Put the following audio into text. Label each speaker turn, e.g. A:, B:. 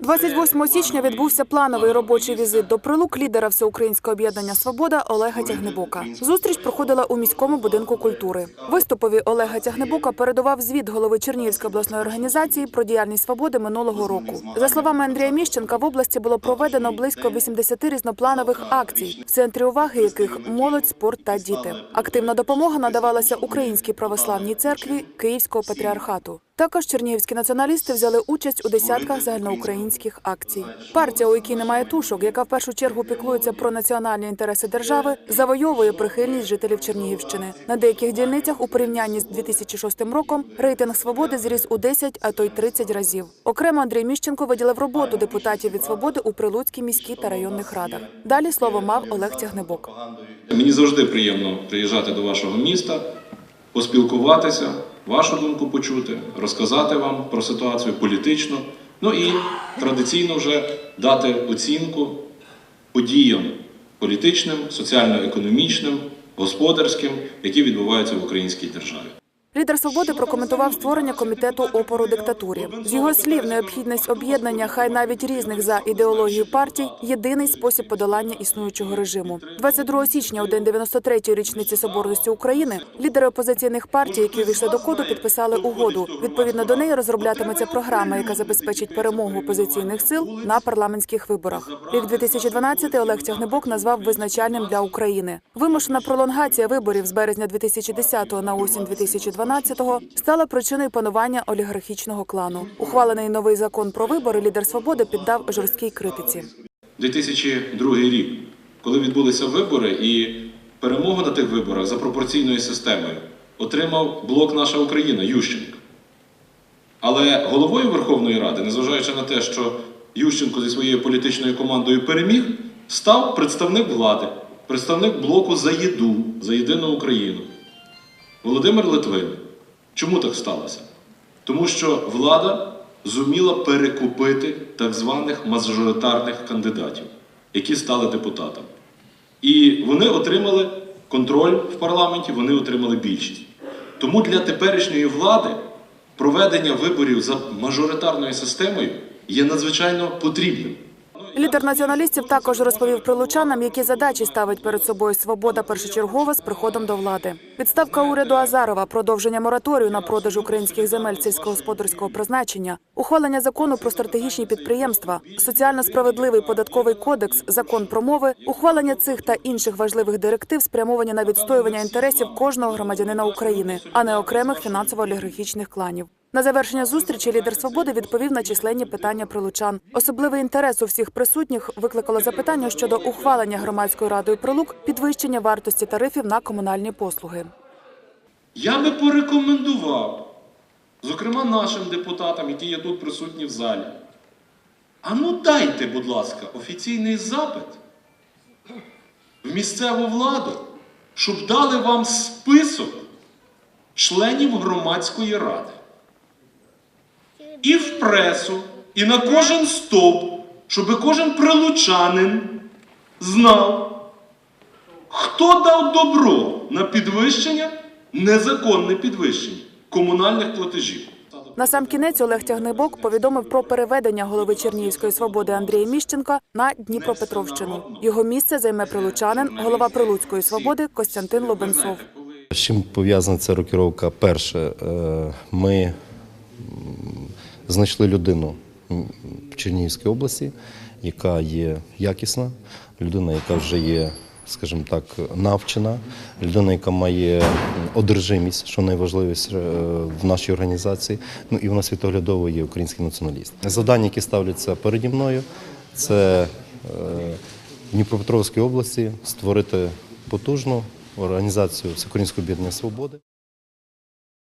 A: 28 січня відбувся плановий робочий візит до прилук лідера Всеукраїнського об'єднання Свобода Олега Тягнебока. Зустріч проходила у міському будинку культури. Виступові Олега Тягнебока передував звіт голови Чернігівської обласної організації про діяльність свободи минулого року. За словами Андрія Міщенка, в області було проведено близько 80 різнопланових акцій, в центрі уваги яких молодь, спорт та діти. Активна допомога надавалася Українській православній церкві Київського патріархату. Також чернігівські націоналісти взяли участь у десятках загальноукраїнських акцій. Партія, у якій немає тушок, яка в першу чергу піклується про національні інтереси держави, завойовує прихильність жителів Чернігівщини. На деяких дільницях у порівнянні з 2006 роком рейтинг свободи зріс у 10, а то й 30 разів. Окремо Андрій Міщенко виділив роботу депутатів від свободи у Прилуцькій міській та районних радах. Далі слово мав Олег Тягнебок.
B: Мені завжди приємно приїжджати до вашого міста, поспілкуватися, вашу думку почути, розказати вам про ситуацію політично, ну і традиційно вже дати оцінку подіям політичним, соціально-економічним, господарським, які відбуваються в українській державі.
A: Лідер свободи прокоментував створення комітету опору диктатурі. З його слів, необхідність об'єднання, хай навіть різних за ідеологією партій, єдиний спосіб подолання існуючого режиму. 22 січня, у день 93-ї річниці соборності України, лідери опозиційних партій, які увійшли до коду, підписали угоду. Відповідно до неї розроблятиметься програма, яка забезпечить перемогу опозиційних сил на парламентських виборах. Рік 2012 Олег Тягнебок назвав визначальним для України. Вимушена пролонгація виборів з березня 2010 на осінь 2012 стала причиною панування олігархічного клану. Ухвалений новий закон про вибори лідер свободи піддав жорсткій критиці.
B: 2002 рік, коли відбулися вибори, і перемогу на тих виборах за пропорційною системою отримав блок Наша Україна Ющенко. Але головою Верховної Ради, незважаючи на те, що Ющенко зі своєю політичною командою переміг, став представник влади, представник блоку за єду, за єдину Україну. Володимир Литвин. Чому так сталося? Тому що влада зуміла перекупити так званих мажоритарних кандидатів, які стали депутатами. І вони отримали контроль в парламенті, вони отримали більшість. Тому для теперішньої влади проведення виборів за мажоритарною системою є надзвичайно потрібним.
A: Лідер націоналістів також розповів прилучанам, які задачі ставить перед собою свобода першочергова з приходом до влади. Відставка уряду Азарова, продовження мораторію на продаж українських земель сільськогосподарського призначення, ухвалення закону про стратегічні підприємства, соціально справедливий податковий кодекс, закон про мови, ухвалення цих та інших важливих директив спрямовані на відстоювання інтересів кожного громадянина України, а не окремих фінансово-олігархічних кланів. На завершення зустрічі лідер свободи відповів на численні питання прилучан. Особливий інтерес у всіх присутніх викликало запитання щодо ухвалення громадською радою прилук підвищення вартості тарифів на комунальні послуги.
B: Я би порекомендував, зокрема нашим депутатам, які є тут присутні в залі. А ну дайте, будь ласка, офіційний запит в місцеву владу, щоб дали вам список членів громадської ради. І в пресу, і на кожен стовп, щоб кожен прилучанин знав, Хто дав добро на підвищення, незаконне підвищення комунальних платежів?
A: На сам кінець Олег Тягнебок повідомив про переведення голови Чернігівської свободи Андрія Міщенка на Дніпропетровщину. Його місце займе прилучанин, голова Прилуцької свободи Костянтин Лобенцов.
C: З чим пов'язана ця рокіровка? Перше, е, ми знайшли людину в Чернігівській області, яка є якісна, людина, яка вже є, скажімо так, навчена, людина, яка має одержимість, що найважливіше е, в нашій організації. Ну і вона світоглядово є український націоналіст. Завдання, які ставляться переді мною, це е, в Дніпропетровській області створити потужну організацію Всеукраїнського об'єднання свободи.